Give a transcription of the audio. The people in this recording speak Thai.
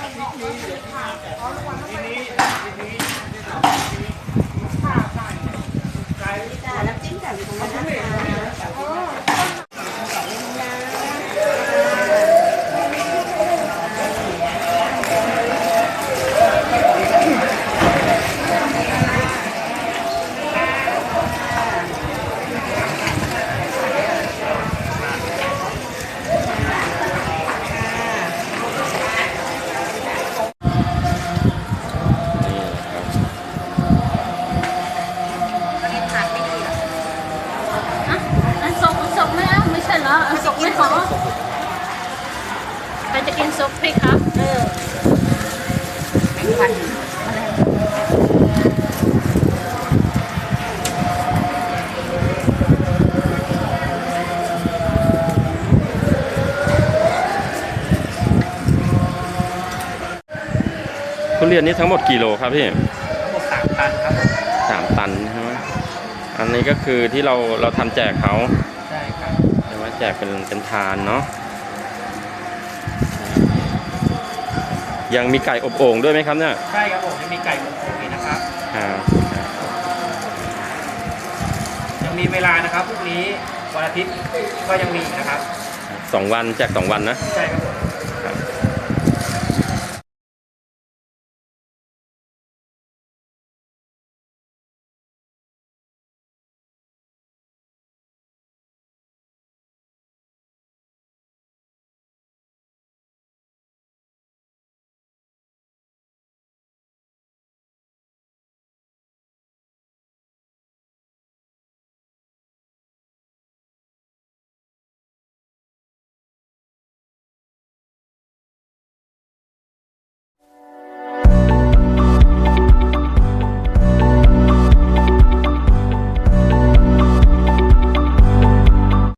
แจกอาทิตย์นี้ เหรออันสุกไม่ขอใครจะกินซุปพริกครับเออแมงวันทุเรียนนี้ทั้งหมดกี่โลครับพี่ทั้งหมดสามตันครับผมสามตันใช่ไหมอันนี้ก็คือที่เราเราทำแจกเขา แจกเป็นเป็นทานเนาะยังมีไก่อบโอ่งด้วยไหมครับเนี่ยใช่ครับผมยังมีไก่อบโอ่งอีกนะครับอ่ายังมีเวลานะครับพรุ่งนี้วันอาทิตย์ก็ยังมีนะครับสองวันแจกสองวันนะใช่ครับผม